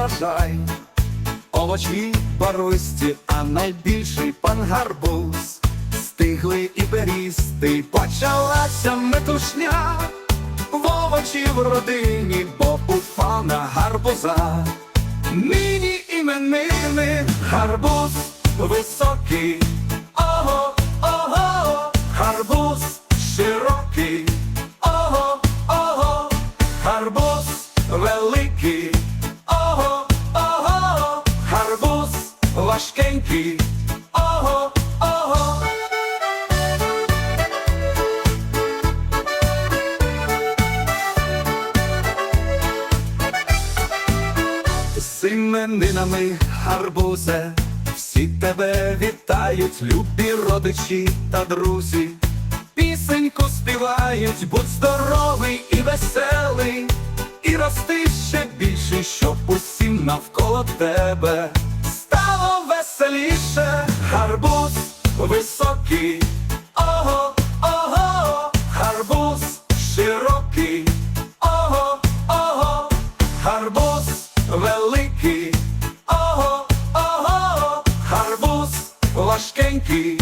врожай. Овочі барвисті, а найбільший пан гарбуз. Стиглий і перістий, почалася метушня. В овочі в родині, бо у пана гарбуза. Нині іменини гарбуз високий. Великий. Ого, ого, гарбуз важкенький. Ого, ого. З іменинами гарбузе, всі тебе вітають, любі родичі та друзі. Пісеньку співають, будь здоровий і веселий, навколо тебе. Стало веселіше, гарбуз високий, ого, ого, гарбуз широкий, ого, ого, гарбуз великий, ого, ого, гарбуз важкенький.